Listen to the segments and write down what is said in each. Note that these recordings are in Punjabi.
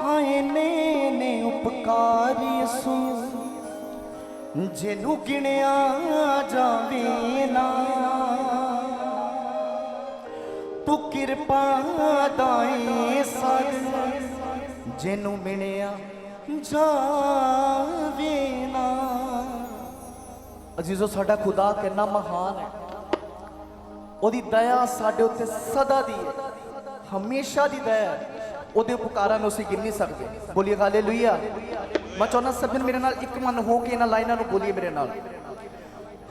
ਹਾਏ ਨੇ ਨੇ ਉਪਕਾਰੀ ਸੂ ਜਿਹਨੂੰ ਗਿਣਿਆ ਜਾਵੇ ਨਾ। ਤੂੰ ਕਿਰਪਾ ਦਾਏ ਸਾਗ ਜਿਹਨੂੰ ਮਿਲਿਆ ਜਾਵੇ ਨਾ। ਅਜ਼ੀਜ਼ੋ, ਸਾਡਾ ਖੁਦਾ ਕਿੰਨਾ ਮਹਾਨ ਹੈ। ਉਹਦੀ ਦਇਆ ਸਾਡੇ ਉੱਤੇ ਸਦਾ ਦੀ ਹੈ। ਹਮੇਸ਼ਾ ਦੀ ਦਇਆ ਹੈ। ਉਹਦੇ ਉਪਕਾਰਾਂ ਨੂੰ ਅਸੀਂ ਗਿਣ ਨਹੀਂ ਸਕਦੇ। ਬੋਲੀਏ ਹਾਲੇਲੂਇਆ। ਮੈਂ ਚਾਹੁੰਦਾ ਸਭ ਮੇਰੇ ਨਾਲ ਇੱਕ ਮਨ ਹੋ ਕੇ ਇਹਨਾਂ ਲਾਈਨਾਂ ਨੂੰ ਬੋਲੀਏ ਮੇਰੇ ਨਾਲ।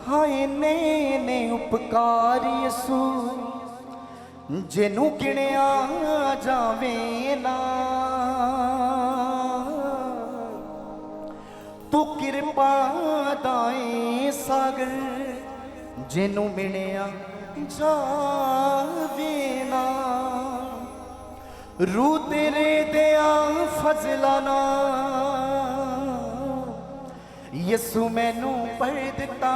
ਹਾਏ ਨੇ ਨੇ ਉਪਕਾਰ ਯਸੂ, ਜਿਹਨੂੰ ਗਿਣਿਆ ਜਾਵੇ ਨਾ। ਤੂੰ ਕਿਰਪਾ ਦਾਏ ਸਾਗਰ, ਜਿਹਨੂੰ ਮਿਲਿਆ ਜਾਵੇ ਰੂ ਤੇਰੇ ਦਿਆਂ ਫਜ਼ਲਾ ਨਾ ਯਿਸੂ ਮੈਨੂੰ ਪੜ ਦਿੱਤਾ।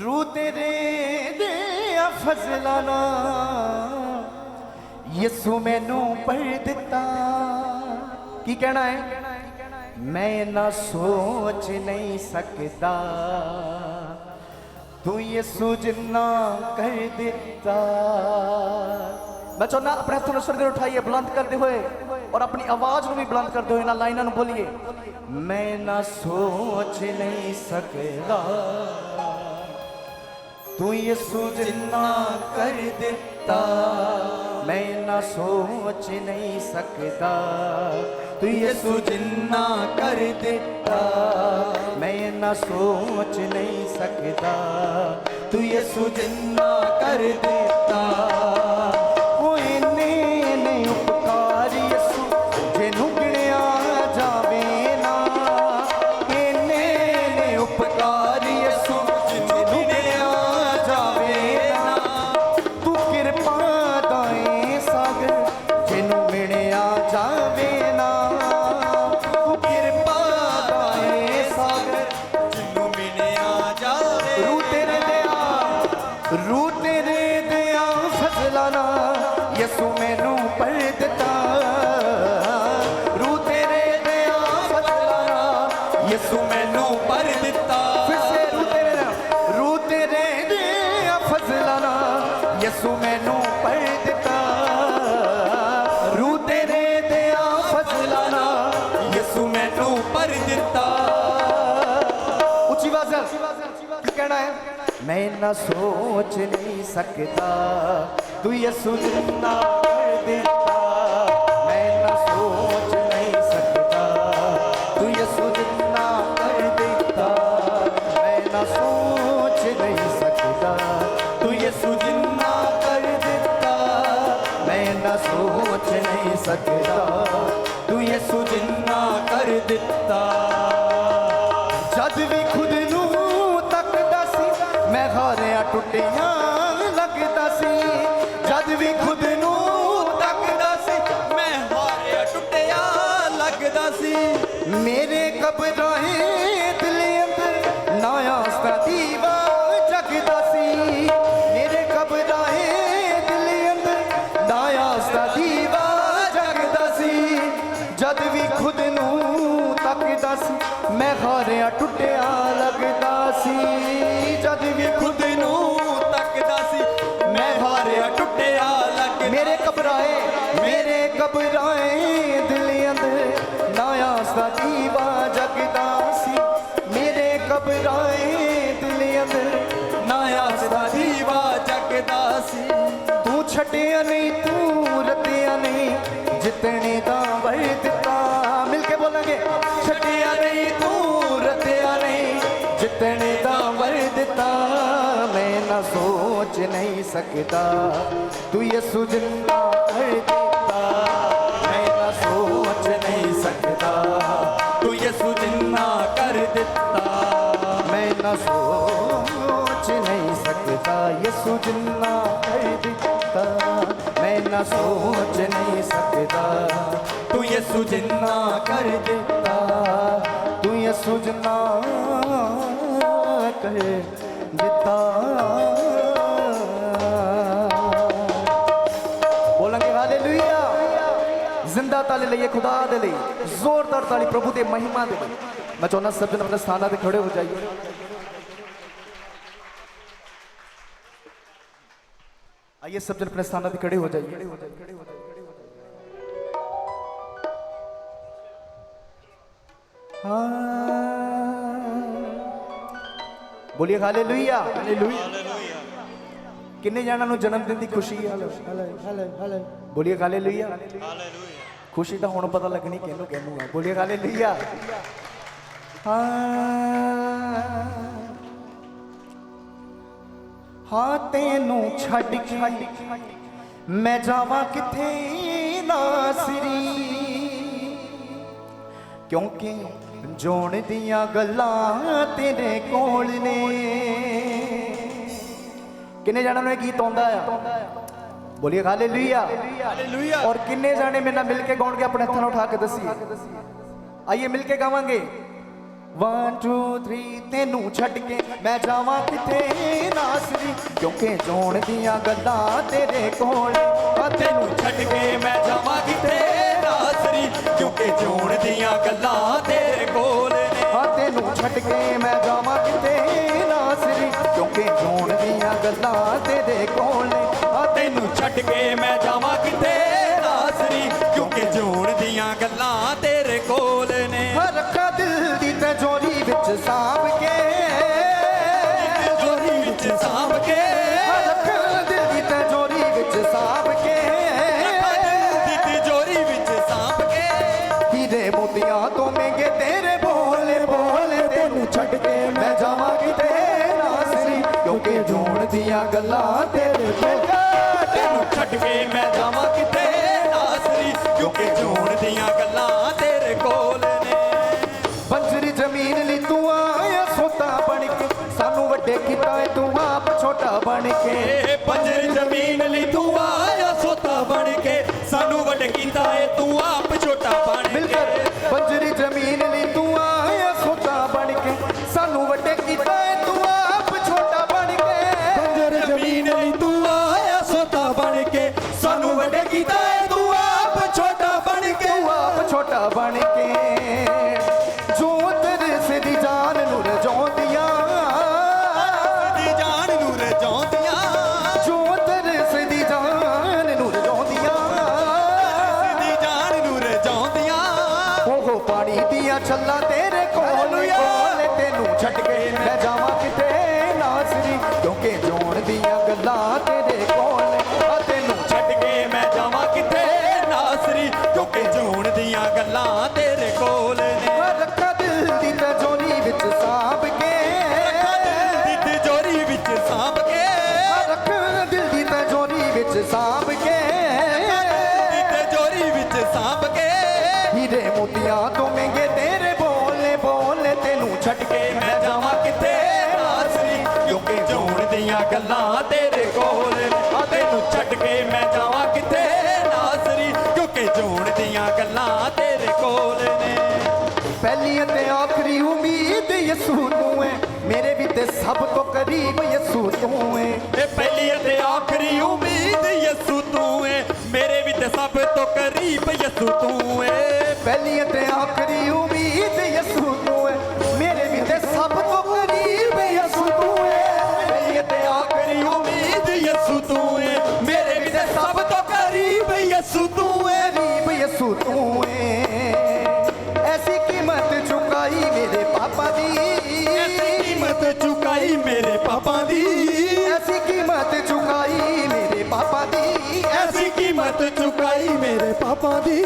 ਰੂ ਤੇਰੇ ਦਿਆਂ ਫਜ਼ਲਾਂ ਨਾ ਯਿਸੂ ਮੈਨੂੰ ਪੜ ਦਿੱਤਾ। ਕੀ ਕਹਿਣਾ ਹੈ? ਮੈਂ ਨਾ ਸੋਚ ਨਹੀਂ ਸਕਦਾ। ਤੂੰ ਯਿਸੂ ਜਿੰਨਾ ਕਰ ਦਿੱਤਾ ਮੈਂ ਚਾਹੁੰਦਾ ਆਪਣੇ ਹੱਥਾਂ ਨੂੰ ਸਰਗਰ ਉਠਾਈਏ ਬੁਲੰਦ ਕਰਦੇ ਹੋਏ ਔਰ ਆਪਣੀ ਆਵਾਜ਼ ਨੂੰ ਵੀ ਬੁਲੰਦ ਕਰਦੇ ਹੋਏ ਇਹਨਾਂ ਲਾਈਨਾਂ ਨੂੰ ਬੋਲੀਏ ਮੈਂ ਨਾ ਸੋਚ ਨਹੀਂ ਸਕਦਾ ਤੂੰ ਯਿਸੂ ਜਿੰਨਾ ਕਰ ਦਿੱਤਾ ਮੈਂ ਨਾ ਸੋਚ ਨਹੀਂ ਸਕਦਾ ਤੂੰ ਯਿਸੂ ਜਿੰਨਾ ਕਰ ਦਿੱਤਾ ਮੈਂ ਨਾ ਸੋਚ ਨਹੀਂ ਸਕਦਾ। ਤੂੰ ਯਿਸੂ ਜਿੰਨਾ ਕਰ ਦਿੱਤਾ। ਮੈਨੂੰ ਪਰ ਦਿੱਤਾ। ਰੂ ਤੇਰੇ ਨਾਲ। ਰੂ ਤੇਰੇ ਦਿਆ ਫਜ਼ਲਾਂ ਨਾਲ। ਯਸੂ ਮੈਨੂੰ ਪੜ ਦਿੱਤਾ। ਰੂ ਤੇਰੇ ਦਿਆ ਫਜ਼ਲਾਂ ਨਾਲ। ਯਿਸੂ ਮੈਨੂੰ ਪਰ ਦਿੱਤਾ। ਉੱਚੀ ਆਵਾਜ਼ ਨਾਲ। ਕਹਿਣਾ ਹੈ? ਮੈਂ ਨਾ ਸੋਚ ਨਹੀਂ ਸਕਦਾ। ਤੂੰ ਯਸੂ ਜਿੰਨਾ ਕਰ ਦਿੱਤਾ ਟੁੱਟਿਆ ਲੱਗਦਾ ਸੀ। ਜਦ ਵੀ ਖੁਦ ਨੂੰ ਤੱਕਦਾ ਸੀ, ਮੈਂ ਹਾਰਿਆ, ਟੁੱਟਿਆ ਲੱਗਦਾ ਸੀ। ਮੇਰੇ ਕਬਰਾਂ ਦਿਲ ਅੰਦਰ ਨਾ ਆਸਤਾ ਦੀਵਾ ਜਗਦਾ ਸੀ। ਮੇਰੇ ਕਬਰਾਂ ਦਿਲ ਅੰਦਰ ਨਾ ਆਸਤਾ ਦੀਵਾ ਜਗਦਾ ਸੀ। ਜਦ ਵੀ ਖੁਦ ਨੂੰ ਤੱਕਦਾ ਸੀ, ਮੈਂ ਹਾਰਿਆ, ਟੁੱਟਿਆ ਘਬਰਾਏ, ਮੇਰੇ ਘਬਰਾਏ ਦਿਲ ਅੰਦਰ ਨਾ ਆਸਾ ਦੀਵਾ ਜਗਦਾ ਸੀ। ਮੇਰੇ ਘਬਰਾਏ ਦਿਲ ਅੰਦਰ ਨਾ ਆਸਦਾ ਦੀਵਾ ਜਗਦਾ ਸੀ। ਤੂੰ ਛੱਡਿਆ ਨਹੀਂ, ਤੂੰ ਰੱਤਿਆ ਨਹੀਂ, ਜਿੱਤਣੇ ਦਾ ਵਰ ਸੋਚ ਨਹੀਂ ਸਕਦਾ ਤੂੰ ਯਿਸੂ ਜਿੰਦਾ ਕਰ ਦਿੱਤਾ ਮੈਂ ਨਾ ਸੋਚ ਨਹੀਂ ਸਕਦਾ ਤੂੰ ਯਿਸੂ ਜਿੰਨਾ ਕਰ ਦਿੱਤਾ ਮੈਂ ਨਾ ਸੋਚ ਨਹੀਂ ਸਕਦਾ ਯਿਸੂ ਜਿੰਨਾ ਕਰ ਦਿੱਤਾ ਮੈਂ ਨਾ ਸੋਚ ਨਹੀਂ ਸਕਦਾ ਤੂੰ ਯਿਸੂ ਜਿੰਨਾ ਕਰ ਦਿੱਤਾ ਤੂੰ ਯਿਸੂ ਜਿੰਨਾ ਕਰ ਦਿੱਤਾ ਤਾਲੀ ਲਈਏ ਖੁਦਾ ਦੇ ਲਈ ਜ਼ੋਰਦਾਰ ਤਾਲੀ ਪ੍ਰਭੂ ਦੇ ਮਹਿਮਾ ਦੇ ਲਈ ਮੈਂ ਚਾਹੁੰਦਾ ਸਭ ਜਣ ਆਪਣੇ ਸਥਾਨਾਂ ਤੇ ਖੜੇ ਹੋ ਜਾਈਏ आइए सब जन अपने स्थान पे खड़े हो जाइए हाँ। बोलिए हालेलुया हालेलुया ਕਿੰਨੇ ਜਣਾਂ ਨੂੰ ਜਨਮ ਦਿਨ ਦੀ ਖੁਸ਼ੀ ਹੈ ਹਲੇ ਹਲੇ ਹਲੇ ਬੋਲੀਏ ਹਾਲੇਲੂਇਆ ਹਾਲੇਲੂਇਆ ਖੁਸ਼ੀ ਤਾਂ ਹੁਣ ਪਤਾ ਲੱਗਣੀ ਕਿਹਨੂੰ ਕਿਹਨੂੰ ਆ। ਬੋਲੀਏ ਹਾਲੇਲੂਇਆ। ਹਾਂ। ਹਾਂ, ਤੈਨੂੰ ਛੱਡ ਕੇ ਮੈਂ ਜਾਵਾਂ ਕਿੱਥੇ? ਨਾਸਰੀ। ਕਿਉਂਕਿ ਜੋਣ ਦੀਆਂ ਗੱਲਾਂ ਤੇਰੇ ਕੋਲ ਨੇ। ਕਿੰਨੇ ਜਣਾਂ ਨੂੰ ਇਹ ਗੀਤ ਆਉਂਦਾ ਆ? ਬੋਲੀਏ ਹਾਲੇਲੂਇਆ। ਹਾਲੇਲੂਇਆ। ਔਰ ਕਿੰਨੇ ਜਾਣੇ ਮੇਰੇ ਨਾਲ ਮਿਲ ਕੇ ਗਾਉਣਗੇ? ਆਪਣੇ ਹੱਥਾਂ ਨੂੰ ਉਠਾ ਕੇ ਦੱਸੀਏ ਆਈਏ ਮਿਲ ਕੇ ਗਾਵਾਂਗੇ। 1 2 3 ਤੈਨੂੰ ਛੱਡ ਕੇ ਮੈਂ ਜਾਵਾਂ ਕਿਤੇ ਨਾਸਰੀ। ਕਿਉਂਕਿ ਜੋਣ ਦੀਆਂ ਗੱਲਾਂ ਤੇਰੇ ਕੋਲ ਆ ਤੈਨੂੰ ਛੱਡ ਕੇ ਮੈਂ ਜਾਵਾਂ ਕਿਤੇ ਨਾਸਰੀ। ਕਿਉਂਕਿ ਜੋਣ ਦੀਆਂ ਗੱਲਾਂ ਤੇਰੇ ਕੋਲ ਆ ਤੈਨੂੰ ਛੱਡ ਕੇ ਮੈਂ ਜਾਵਾਂ ਕਿਤੇ ਨਾਸਰੀ। ਕਿਉਂਕਿ ਜੋਣ ਦੀਆਂ ਗੱਲਾਂ ਤੇਰੇ ਕੋਲ ਛੱਡ ਕੇ ਮੈਂ ਜਾਵਾਂ ਕਿਤੇ ਨਾਸਰੀ ਕਿਉਂਕਿ ਜੋਣ ਦੀਆਂ ਗੱਲਾਂ ਤੇਰੇ ਕੋਲ ਨੇ। ਹਰ ਰੱਖਾ ਦਿਲ ਦੀ ਤਜੋਰੀ ਵਿੱਚ ਸਾਂਭ ਕੇ। ਜੋਰੀ ਵਿੱਚ ਸਾਂਭ ਕੇ। ਹਰ ਰੱਖਾ ਦਿਲ ਦੀ ਤਜੋਰੀ ਵਿੱਚ ਸਾਂਭ ਕੇ। ਦੀ ਤਿਜੋਰੀ ਵਿੱਚ ਸਾਂਭ ਕੇ। ਹੀਰੇ ਮੋਤੀਆਂ ਤੋਂ ਮਹਿੰਗੇ ਏ ਪੰਜਰ ਜ਼ਮੀਨ ਲਈ ਤੂੰ ਆਇਆ ਸੋਤਾ ਬਣ ਕੇ। ਸਾਨੂੰ ਵੱਡ ਕੀਤਾ ਏ ਤੂੰ ਆਪ ਛੋਟਾ ਬਣ ਕੇ। ਬੰਜਰੀ ਜ਼ਮੀਨ ਲਈ ਤੂੰ ਆਇਆ ਛੱਡ ਕੇ ਮੈਂ ਜਾਵਾਂ ਕਿਤੇ ਨਾਸਰੀ? ਕਿਉਂਕਿ ਜੋਣ ਦੀਆਂ ਗੱਲਾਂ ਤੇਰੇ ਕੋਲ ਆ, ਤੈਨੂੰ ਛੱਡ ਕੇ ਮੈਂ ਜਾਵਾਂ ਕਿਤੇ ਨਾਸਰੀ? ਕਿਉਂਕਿ ਜੋਣ ਦੀਆਂ ਗੱਲਾਂ ਤੇਰੇ ਕੋਲ ਨੇ। ਪਹਿਲੀ ਅਤੇ ਆਖਰੀ ਉਮੀਦ ਯਿਸੂ ਤੂੰ ਹੈ। ਮੇਰੇ ਵੀ ਤੇ ਸਭ ਤੋਂ ਕਰੀਬ ਯਿਸੂ ਤੂੰ ਹੈ। ਇਹ ਪਹਿਲੀ ਅਤੇ ਆਖਰੀ ਉਮੀਦ ਯਿਸੂ ਤੂੰ ਏ ਮੇਰੇ ਵੀ ਤੇ ਸਭ ਤੋਂ ਕਰੀਬ ਯਿਸੂ ਤੂੰ ਏ ਪਹਿਲੀ ਅਤੇ ਆਖਰੀ ਕੀਮਤ ਚੁਕਾਈ ਮੇਰੇ ਪਾਪਾਂ ਦੀ।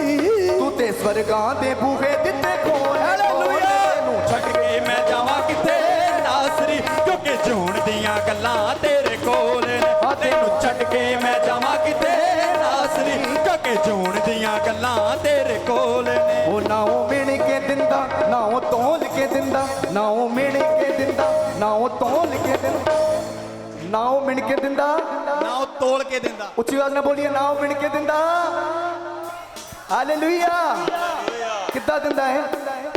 ਤੂੰ ਤੇ ਸਵਰਗਾਂ ਦੇ ਬੂਹੇ ਦਿੱਤੇ ਖੋਲ ਹਾਲੇਲੂਇਆ ਨੂੰ ਛੱਡ ਕੇ ਮੈਂ ਜਾਵਾਂ ਕਿਤੇ ਨਾਸਰੀ ਕਿਉਂਕਿ ਜੋਣ ਦੀਆਂ ਗੱਲਾਂ ਤੇਰੇ ਕੋਲ ਨੇ। ਤੈਨੂੰ ਛੱਡ ਕੇ ਮੈਂ ਜਾਵਾਂ ਕਿਤੇ ਨਾਸਰੀ ਕਿਉਂਕਿ ਜੋਣ ਦੀਆਂ ਗੱਲਾਂ ਤੇਰੇ ਕੋਲ ਨੇ। ਉਹ ਨਾ ਉਹ ਮਿਣ ਕੇ ਦਿੰਦਾ ਨਾ ਉਹ ਤੋਲ ਕੇ ਦਿੰਦਾ ਨਾ ਉਹ ਮਿਣ ਕੇ ਦਿੰਦਾ ਨਾ ਉਹ ਤੋਲ ਕੇ ਦਿੰਦਾ ਨਾ ਉਹ ਮਿਣ ਕੇ ਦਿੰਦਾ। ਤੋਲ ਕੇ ਦਿੰਦਾ। ਉੱਚੀ ਆਵਾਜ਼ ਨਾਲ ਬੋਲੀਏ ਨਾ ਉਹ ਮਿਣ ਕੇ ਦਿੰਦਾ। ਹਾਲੇਲੂਇਆ। ਕਿੱਦਾਂ ਦਿੰਦਾ ਹੈ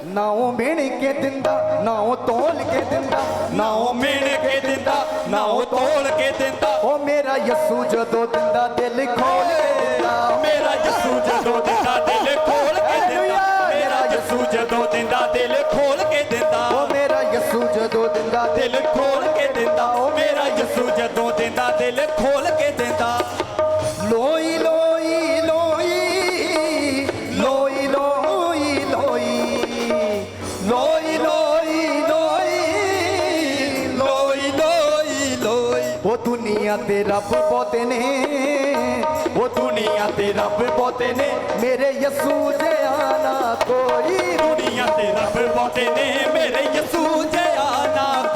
ਨਾ ਉਹ ਮਿਣ ਕੇ ਦਿੰਦਾ ਨਾ ਉਹ ਤੋਲ ਕੇ ਦਿੰਦਾ। ਨਾ ਉਹ ਮਿਣ ਕੇ ਦਿੰਦਾ ਨਾ ਉਹ ਤੋਲ ਕੇ ਦਿੰਦਾ। ਉਹ ਮੇਰਾ ਯਸੂ ਜਦੋਂ ਦਿੰਦਾ ਦਿਲ ਖੋਲ ਕੇ ਦਿੰਦਾ। ਮੇਰਾ ਯਸੂ ਜਦੋਂ ਦਿੰਦਾ ਦਿਲ ਖੋਲ ਕੇ ਦਿੰਦਾ। ਮੇਰਾ ਯਸੂ ਜਦੋਂ ਦਿੰਦਾ ਦਿਲ ਖੋਲ ਕੇ ਦਿੰਦਾ। ਉਹ ਮੇਰਾ ਯਸੂ ਜਦੋਂ ਦਿੰਦਾ ਦਿਲ ਦਿਲ ਖੋਲ ਕੇ ਦਿੰਦਾ। ਉਹ ਮੇਰਾ ਯਸੂ ਜਦੋਂ ਦਿੰਦਾ ਦਿਲ ਖੋਲ ਦੁਨੀਆ ਤੇ ਰੱਬ ਬਹੁਤੇ ਨੇ। ਉਹ ਦੁਨੀਆ ਤੇ ਰੱਬ ਬਹੁਤੇ ਨੇ। ਮੇਰੇ ਯਸੂ ਜਿਹਾ ਨਾ ਕੋਈ ਦੁਨੀਆ ਤੇ ਰੱਬ ਬਹੁਤੇ ਨੇ। ਮੇਰੇ ਯਸੂ ਜਿਹਾ ਨਾ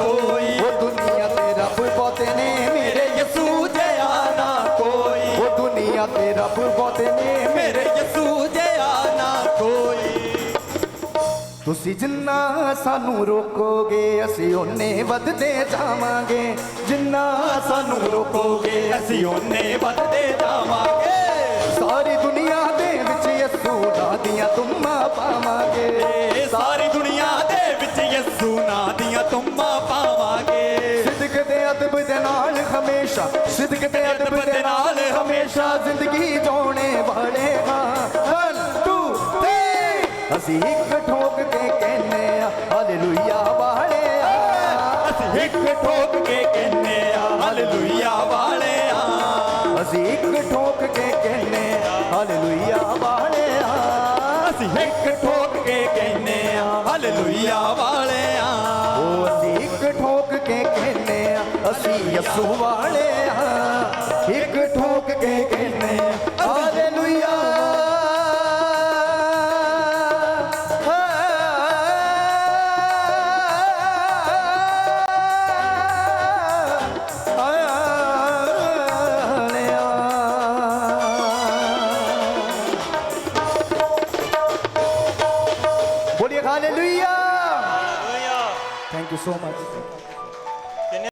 ਤੁਸੀਂ ਜਿੰਨਾ ਸਾਨੂੰ ਰੋਕੋਗੇ, ਅਸੀਂ ਓਨੇ ਵੱਧਦੇ ਜਾਵਾਂਗੇ। ਜਿੰਨਾ ਸਾਨੂੰ ਰੋਕੋਗੇ, ਅਸੀਂ ਓਨੇ ਵੱਧਦੇ ਜਾਵਾਂਗੇ। ਸਾਰੀ ਦੁਨੀਆ ਦੇ ਵਿੱਚ ਯਸੂ ਨਾਂ ਦੀਆਂ ਤੁਮਾਂ ਪਾਵਾਂਗੇ। ਸਾਰੀ ਦੁਨੀਆ ਦੇ ਵਿੱਚ ਯਸੂ ਨਾਂ ਦੀਆਂ ਤੁਮਾਂ ਪਾਵਾਂਗੇ। ਸਿਦਕ ਦੇ ਅਦਬ ਦੇ ਨਾਲ ਹਮੇਸ਼ਾ, ਸਿਦਕ ਦੇ ਅਦਬ ਦੇ ਨਾਲ ਹਮੇਸ਼ਾ ਜ਼ਿੰਦਗੀ ਜਿਉਣੇ ਵਾਲੇ ਹਾਂ। 1 2 3 ਅਸੀਂ ਠੋਕ ਕੇ ਕਹਿੰਨੇ ਆ ਹਾਲੇਲੂਇਆ ਵਾਲਿਆ। ਅਸੀਂ ਇੱਕ ਠੋਕ